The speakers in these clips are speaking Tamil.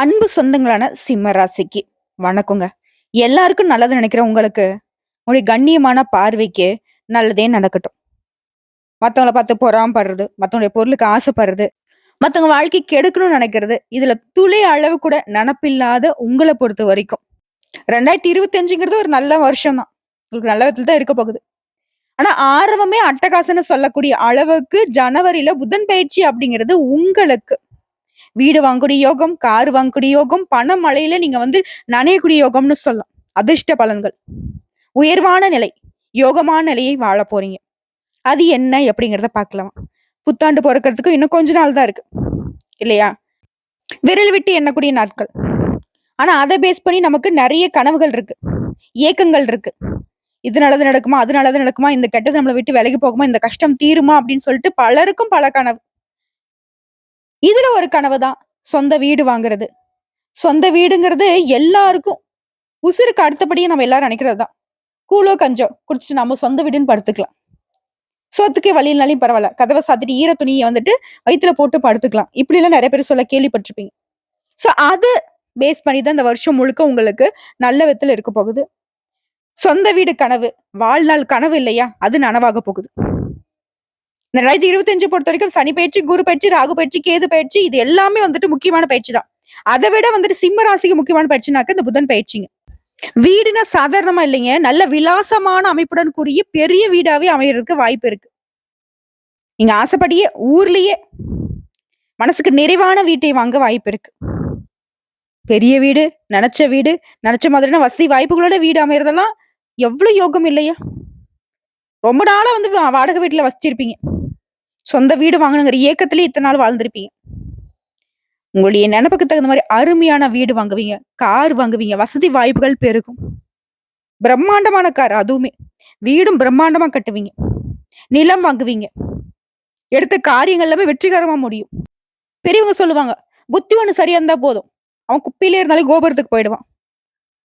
அன்பு சொந்தங்களான சிம்ம ராசிக்கு வணக்கங்க. எல்லாருக்கும் நல்லது நினைக்கிற உங்களுக்கு உங்களுடைய கண்ணியமான பார்வைக்கு நல்லதே நடக்கட்டும். மத்தவங்கள பார்த்து பொறாமப்படுறது மற்றவங்களுடைய பொருளுக்கு ஆசைப்படுறது மற்றவங்க வாழ்க்கை கெடுக்கணும்னு நினைக்கிறது இதுல துளி அளவு கூட நினப்பில்லாத உங்களை பொறுத்த வரைக்கும். ரெண்டாயிரத்தி இருபத்தஞ்சுங்கிறது ஒரு நல்ல வருஷம் தான் உங்களுக்கு நல்ல விதத்துல தான் இருக்க போகுது. ஆனா ஆரம்பமே அட்டகாசன்னு சொல்லக்கூடிய அளவுக்கு ஜனவரியில புதன் பயிற்சி அப்படிங்கிறது உங்களுக்கு. வீடு வாங்கக்கூடிய யோகம் கார் வாங்கக்கூடிய யோகம் பண மழையில நீங்க வந்து நனையக்கூடிய யோகம்னு சொல்லலாம். அதிர்ஷ்ட பலன்கள். உயர்வான நிலை யோகமான நிலையை வாழ போறீங்க. அது என்ன எப்படிங்கிறத பார்க்கலாம். புத்தாண்டு பிறக்கிறதுக்கு இன்னும் கொஞ்ச நாள் தான் இருக்கு. இல்லையா? விரல் விட்டு எண்ணக்கூடிய நாட்கள். ஆனா அதை பேஸ் பண்ணி நமக்கு நிறைய கனவுகள் இருக்கு. ஏக்கங்கள் இருக்கு. இது நல்லது நடக்குமா அது நல்லது நடக்குமா இந்த கெட்டது நம்மளை விட்டு விலகி போகுமா இந்த கஷ்டம் தீருமா அப்படின்னு சொல்லிட்டு பலருக்கும் பல கனவு. இதுல ஒரு கனவு தான். சொந்த வீடு வாங்குறது. சொந்த வீடுங்கிறது எல்லாருக்கும் உசுருக்கு அடுத்தபடியே நம்ம எல்லாரும் நினைக்கிறது தான். கூழோ கஞ்சோ குடிச்சிட்டு நம்ம சொந்த வீடுன்னு படுத்துக்கலாம். சொத்துக்கே வழியினாலையும் பரவாயில்ல. கதவை சாத்திட்டு ஈர துணியை வந்துட்டு வயிற்றுல போட்டு படுத்துக்கலாம். இப்படி எல்லாம் நிறைய பேர் சொல்ல கேள்விப்பட்டிருப்பீங்க. ஸோ அது பேஸ் பண்ணி தான் இந்த வருஷம் முழுக்க உங்களுக்கு நல்ல விதத்துல இருக்க போகுது. சொந்த வீடு கனவு வாழ்நாள் கனவு இல்லையா? அது நனவாக போகுது. இந்த ரெண்டாயிரத்தி இருபத்தஞ்சு பொறுத்த வரைக்கும் சனி பயிற்சி குரு பயிற்சி ராகு பயிற்சி கேது பயிற்சி இது எல்லாமே வந்துட்டு முக்கியமான பயிற்சி தான். அதை விட வந்துட்டு சிம்ம ராசிக்கு முக்கியமான பயிற்சினாக்க இந்த புதன் பயிற்சிங்க. வீடுனா சாதாரணமா இல்லைங்க. நல்ல விலாசமான அமைப்புடன் கூடிய பெரிய வீடாவே அமையறதுக்கு வாய்ப்பு இருக்கு. நீங்க ஆசைப்படியே ஊர்லயே மனசுக்கு நிறைவான வீட்டை வாங்க வாய்ப்பு இருக்கு. பெரிய வீடு நினைச்ச வீடு நினைச்ச மாதிரியான வசதி வாய்ப்புகளோட வீடு அமையறதெல்லாம் எவ்வளவு யோகம் இல்லையா? ரொம்ப நாளா வந்து வாடகை வீட்டுல வசிச்சிருப்பீங்க. சொந்த வீடு வாங்கணுங்கிற ஏக்கத்திலே இத்தனை நாள் வாழ்ந்திருப்பீங்க. உங்களுடைய நினைப்புக்கு தகுந்த மாதிரி அருமையான வீடு வாங்குவீங்க கார் வாங்குவீங்க வசதி வாய்ப்புகள் பெருகும். பிரம்மாண்டமான கார் அதுவுமே. வீடும் பிரம்மாண்டமா கட்டுவீங்க. நிலம் வாங்குவீங்க. எடுத்த காரியங்கள் எல்லாமே வெற்றிகரமா முடியும். பெரியவங்க சொல்லுவாங்க புத்தி ஒன்று சரியா இருந்தா போதும். அவன் குப்பையிலே இருந்தாலே கோபுரத்துக்கு போயிடுவான்.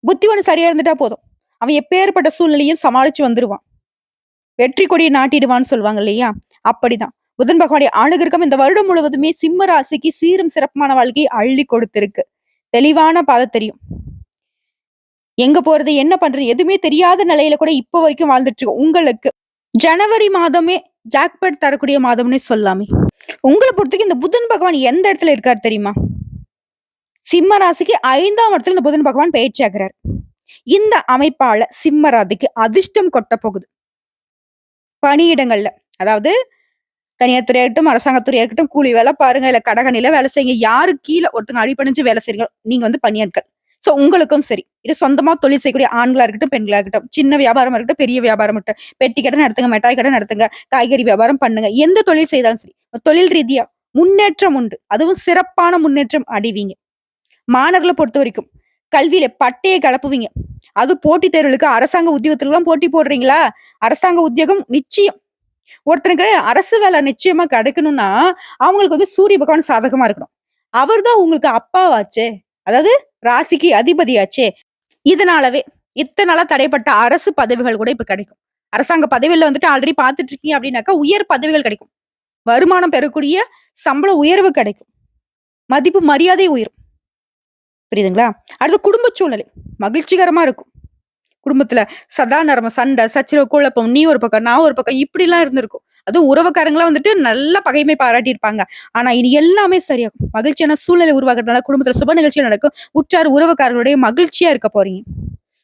புத்தி ஒன்று சரியா இருந்துட்டா போதும். அவன் எப்பேற்பட்ட சூழ்நிலையும் சமாளிச்சு வந்துடுவான் வெற்றி கொடியை நாட்டிடுவான்னு சொல்லுவாங்க இல்லையா? அப்படிதான். புதன் பகவானுடைய அணுகிருக்கம் இந்த வருடம் முழுவதுமே சிம்ம ராசிக்கு சீரும் சிறப்பான வாழ்க்கையை அள்ளி கொடுத்திருக்கு. தெளிவான பாதை தெரியும். எங்க போறது என்ன பண்றது எதுவுமே தெரியாத நிலையில கூட இப்ப வரைக்கும் வாழ்ந்துட்டு இருக்கோம் உங்களுக்கு ஜனவரி மாதமே ஜாக்பட் தரக்கூடிய மாதம்னே சொல்லாமே உங்களை பொறுத்தவரைக்கும் இந்த புதன் பகவான் எந்த இடத்துல இருக்காரு தெரியுமா? சிம்ம ராசிக்கு ஐந்தாம் இடத்துல இந்த புதன் பகவான் பயிற்சி ஆகிறார். இந்த அமைப்பால சிம்ம ராசிக்கு அதிர்ஷ்டம் கொட்ட போகுது பணியிடங்கள்ல அதாவது தனியார் துறையா இருக்கட்டும் அரசாங்கத்துறையா இருக்கட்டும் கூலி வேலை பாருங்க. இல்ல கடகணில வேலை செய்யுங்க. யாரு கீழே ஒருத்தங்க அடிப்பணிஞ்சு வேலை செய்றீங்க நீங்க வந்து பணியாட்கள். சோ உங்களுக்கும் சரி. இது சொந்தமா தொழில் செய்யக்கூடிய ஆண்களா இருக்கட்டும் பெண்களா இருக்கட்டும் சின்ன வியாபாரம் இருக்கட்டும் பெரிய வியாபாரம் இருக்கட்டும் பெட்டி கடை நடத்துங்க மிட்டாய் கடை நடத்துங்க காய்கறி வியாபாரம் பண்ணுங்க. எந்த தொழில் செய்தாலும் சரி. தொழில் ரீதியா முன்னேற்றம் உண்டு. அதுவும் சிறப்பான முன்னேற்றம் அடைவீங்க. மாணவர்களை பொறுத்த வரைக்கும் கல்வியில பட்டையை கலப்புவீங்க. அது போட்டித் தேர்வுகளுக்கு அரசாங்க உத்தியோகத்துக்கு போட்டி போடுறீங்களா? அரசாங்க உத்தியோகம் நிச்சயம். ஒருத்தனுக்கு அரசு வேலை நிச்சயமா கிடைக்கணும்னா அவங்களுக்கு வந்து சூரிய பகவான் சாதகமா இருக்கணும். அவர்தான் உங்களுக்கு அப்பாவாச்சே. அதாவது ராசிக்கு அதிபதியாச்சே. இதனாலவே இத்தனை நாளா தடைப்பட்ட அரசு பதவிகள் கூட இப்ப கிடைக்கும். அரசாங்க பதவியில வந்துட்டு ஆல்ரெடி பார்த்துட்டு இருக்கீங்க அப்படின்னாக்கா உயர் பதவிகள் கிடைக்கும். வருமானம் பெறக்கூடிய சம்பள உயர்வு கிடைக்கும். மதிப்பு மரியாதை உயரும். புரியுதுங்களா? அடுத்து குடும்ப சூழ்நிலை. மகிழ்ச்சிகரமா இருக்கும். குடும்பத்துல சதா நரம சண்டை சச்சரவு குழப்பம் நீ ஒரு பக்கம் நான் ஒரு பக்கம் இப்படி எல்லாம் இருந்திருக்கும். அதுவும் உறவுக்காரங்களாம் வந்துட்டு நல்ல பகைமை பாராட்டி இருப்பாங்க. ஆனா இனி எல்லாமே சரியாகும். மகிழ்ச்சியான சூழ்நிலை உருவாக்குறதுனால குடும்பத்துல சுப நிகழ்ச்சிகள் நடக்கும். உற்றார் உறவுக்காரர்களுடைய மகிழ்ச்சியா இருக்க போறீங்க.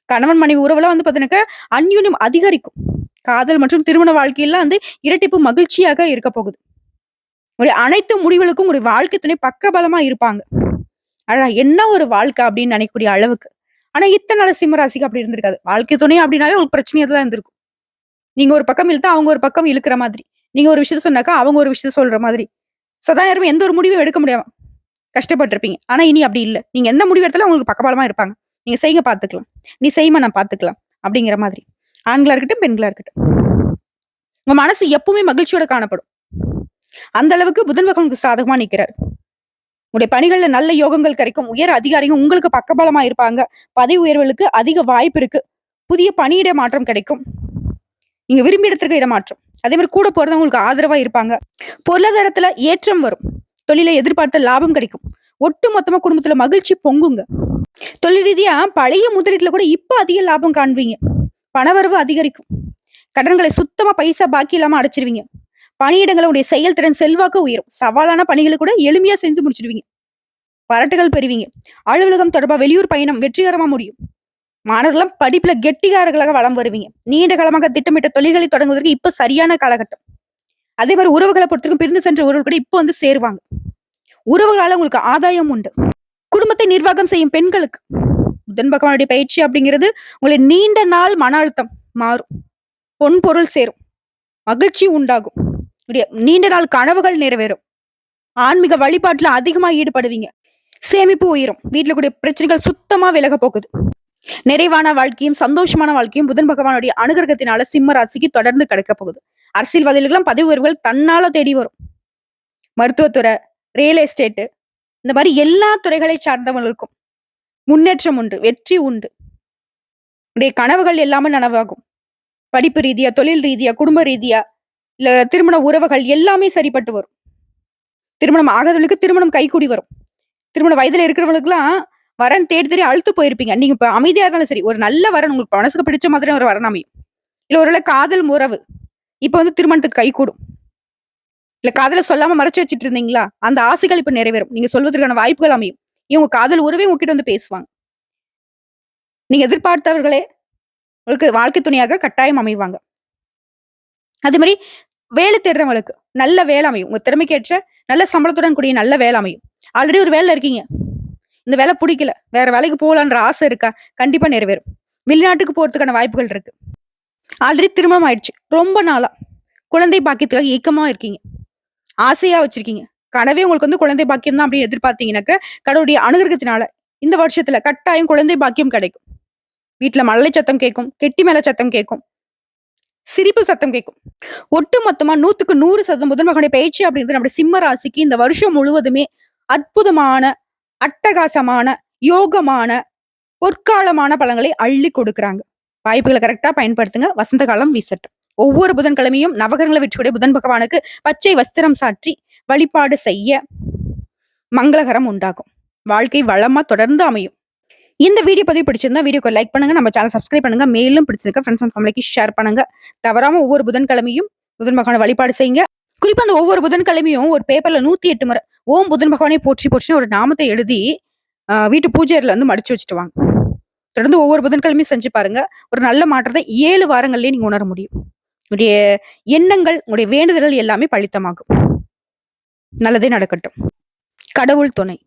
கணவன் மனைவி உறவுலாம் வந்து பாத்தீங்கன்னாக்கா அந்யூன்யம் அதிகரிக்கும். காதல் மற்றும் திருமண வாழ்க்கையெல்லாம் வந்து இரட்டிப்பு மகிழ்ச்சியாக இருக்க போகுது. உங்களுடைய அனைத்து முடிவுகளுக்கும் உங்களுடைய வாழ்க்கை துணை பக்கபலமா இருப்பாங்க. அழகா என்ன ஒரு வாழ்க்கை அப்படின்னு நினைக்கக்கூடிய அளவுக்கு ஆனா இத்தனை நாள் சிம்மராசிக்கு அப்படி இருந்திருக்காது. வாழ்க்கை துணை அப்படின்னாவே உங்களுக்கு பிரச்சனையா தான் இருந்திருக்கும். நீங்க ஒரு பக்கம் இழுத்தா அவங்க ஒரு பக்கம் இழுக்கிற மாதிரி. நீங்க ஒரு விஷயத்த சொன்னாக்கா அவங்க ஒரு விஷயத்த சொல்ற மாதிரி. சதா நேரமும் எந்த ஒரு முடிவும் எடுக்க முடியாம கஷ்டப்பட்டிருப்பீங்க. ஆனா இனி அப்படி இல்லை. நீங்க எந்த முடிவு எடுத்தாலும் உங்களுக்கு பக்கபாலமா இருப்பாங்க. நீங்க செய்யுங்க பாத்துக்கலாம். நீ செய்யுமா நான் பாத்துக்கலாம். அப்படிங்கிற மாதிரி. ஆண்களா இருக்கட்டும் பெண்களா இருக்கட்டும். உங்க மனசு எப்பவுமே மகிழ்ச்சியோட காணப்படும். அந்த அளவுக்கு புதன் பகவானுக்கு சாதகமா நிக்கிறார். உங்களுடைய பணிகள்ல நல்ல யோகங்கள் கிடைக்கும். உயர் அதிகாரிகள் உங்களுக்கு பக்கபலமா இருப்பாங்க. பதவி உயர்வுகளுக்கு அதிக வாய்ப்பு இருக்கு. புதிய பணியிட மாற்றம் கிடைக்கும். நீங்க விரும்பி இடத்திற்கு இடமாற்றம். அதே மாதிரி கூட போறதவங்க உங்களுக்கு ஆதரவா இருப்பாங்க. பொருளாதாரத்துல ஏற்றம் வரும். தொழிலை எதிர்பார்த்த லாபம் கிடைக்கும். ஒட்டு மொத்தமா குடும்பத்துல மகிழ்ச்சி பொங்குங்க. தொழில் ரீதியா பழைய முதலீட்டுல கூட இப்ப அதிக லாபம் காண்பீங்க. பணவரவு அதிகரிக்கும். கடன்களை சுத்தமா பைசா பாக்கி இல்லாம அடைச்சிருவீங்க. பணியிடங்களுடைய செயல்திறன் செல்வாக்கு உயரும். சவாலான பணிகளை கூட எளிமையா செஞ்சு முடிச்சிடுவீங்க. பாராட்டுகள் பெறுவீங்க. அலுவலகம் தொடர்பா வெளியூர் பயணம் வெற்றிகரமா முடியும். மாணவர்களும் படிப்புல கெட்டிகாரர்களாக வளம் வருவீங்க. நீண்ட காலமாக திட்டமிட்ட தொழில்களை தொடங்குவதற்கு இப்ப சரியான காலகட்டம். அதே மாதிரி உறவுகளை பொறுத்திருக்கும் பிரிந்து சென்ற உறவுகள் கூட இப்ப வந்து சேருவாங்க. உறவுகளால உங்களுக்கு ஆதாயம் உண்டு. குடும்பத்தை நிர்வாகம் செய்யும் பெண்களுக்கு புதன் பகவானுடைய பயிற்சி அப்படிங்கிறது உங்களை நீண்ட நாள் மன அழுத்தம் மாறும். பொன் பொருள் சேரும். மகிழ்ச்சி உண்டாகும். நீண்ட நாள் கனவுகள் நிறைவேறும். ஆன்மீக வழிபாட்டுல அதிகமா ஈடுபடுவீங்க. சேமிப்பு உயரும். வீட்டுல கூடிய பிரச்சனைகள் சுத்தமா விலக போகுது. நிறைவான வாழ்க்கையும் சந்தோஷமான வாழ்க்கையும் புதன் பகவானுடைய அனுகிரகத்தினால சிம்ம ராசிக்கு தொடர்ந்து கிடைக்க போகுது. அரசியல்வாதிகளுக்கெல்லாம் பதவி உயர்வுகள் தன்னால தேடி வரும். மருத்துவத்துறை ரியல் எஸ்டேட்டு இந்த மாதிரி எல்லா துறைகளை சார்ந்தவர்களுக்கும் முன்னேற்றம் உண்டு வெற்றி உண்டு. உடைய கனவுகள் எல்லாமே நனவாகும். படிப்பு ரீதியா தொழில் ரீதியா குடும்ப ரீதியா திருமண உறவுகள் எல்லாமே சரிப்பட்டு வரும். திருமணம் ஆகாதவளுக்கு திருமணம் கைகூடி வரும். திருமண வயதுல இருக்கிறவங்களுக்குலாம் வரன் தேடி தேடி அழுத்து போயிருப்பீங்க. நீங்க இப்ப அமைதியா இருந்தாலும் சரி ஒரு நல்ல வரன் உங்களுக்கு மனசுக்கு பிடிச்ச மாதிரி ஒரு வரன் அமையும். இல்ல ஒரு காதல் உறவு. இப்ப வந்து திருமணத்துக்கு கை கூடும் இல்ல காதல சொல்லாம மறைச்சு வச்சுட்டு இருந்தீங்களா? அந்த ஆசைகள் இப்ப நிறைவேறும். நீங்க சொல்வதற்கான வாய்ப்புகள் அமையும். இவங்க காதல் உறவே உங்ககிட்ட வந்து பேசுவாங்க. நீங்க எதிர்பார்த்தவர்களே உங்களுக்கு வாழ்க்கை துணையாக கட்டாயம் அமைவாங்க. அதே மாதிரி வேலை தேடுறவங்களுக்கு நல்ல வேலை அமையும். உங்க திறமைக்கேற்ற நல்ல சம்பளத்துடன் கூடிய நல்ல வேலை அமையும். ஆல்ரெடி ஒரு வேலை இருக்கீங்க. இந்த வேலை பிடிக்கல. வேற வேலைக்கு போகலான்ற ஆசை இருக்கா? கண்டிப்பா நிறைவேறும். வெளிநாட்டுக்கு போறதுக்கான வாய்ப்புகள் இருக்கு. ஆல்ரெடி திருமணம் ஆயிடுச்சு. ரொம்ப நாளா குழந்தை பாக்கியத்துக்காக ஏக்கமா இருக்கீங்க. ஆசையா வச்சிருக்கீங்க. கனவே உங்களுக்கு வந்து குழந்தை பாக்கியம் தான் அப்படின்னு எதிர்பார்த்தீங்கன்னாக்க கடவுளுடைய அனுகிரகத்தினால இந்த வருஷத்துல கட்டாயம் குழந்தை பாக்கியம் கிடைக்கும். வீட்டுல மழலை சத்தம் கேட்கும் கெட்டி மேல சத்தம் கேட்கும் சிரிப்பு சத்தம் கேட்கும் ஒட்டு மொத்தமா நூத்துக்கு நூறு சதம் முதன் மகனுடைய பயிற்சி அப்படிங்கிறது நம்முடைய சிம்ம ராசிக்கு இந்த வருஷம் முழுவதுமே அற்புதமான அட்டகாசமான யோகமான பொற்காலமான பழங்களை அள்ளி கொடுக்குறாங்க. வாய்ப்புகளை கரெக்டா பயன்படுத்துங்க. வசந்த காலம் வீசட்டும். ஒவ்வொரு புதன்கிழமையும் நவகரங்களை வெற்றியுடைய புதன் பகவானுக்கு பச்சை வஸ்திரம் சாற்றி வழிபாடு செய்ய மங்களகரம் உண்டாகும். வாழ்க்கை வளமா தொடர்ந்து அமையும். இந்த வீடியோ பதிவு பிடிச்சிருந்தா வீடியோக்கு லைக் பண்ணுங்க. நம்ம சேனல் சப்ஸ்கிரைப் பண்ணுங்க. மேலும் பிடிச்சிருக்க ஃப்ரெண்ட்ஸ் அண்ட் ஃபேமிலிக்கு ஷேர் பண்ணுங்க. தவறாம ஒவ்வொரு புதன்கிழமையும் புதன் பகவானை வழிபாடு செய்யுங்க. குறிப்பா அந்த ஒவ்வொரு புதன்கிழமையும் ஒரு பேப்பர்ல நூத்தி எட்டு முறை ஓம் புதன் பகவானே போற்றி போற்றி ஒரு நாமத்தை எழுதி ஆஹ் வீட்டு பூஜையில வந்து மடிச்சு வச்சுட்டு வாங்க. தொடர்ந்து ஒவ்வொரு புதன்கிழமையும் செஞ்சு பாருங்க. ஒரு நல்ல மாற்றத்தை ஏழு வாரங்கள்லயே நீங்க உணர முடியும். உங்களுடைய எண்ணங்கள் உங்களுடைய வேண்டுதல்கள் எல்லாமே பழித்தமாகும் நல்லதே நடக்கட்டும். கடவுள் துணை.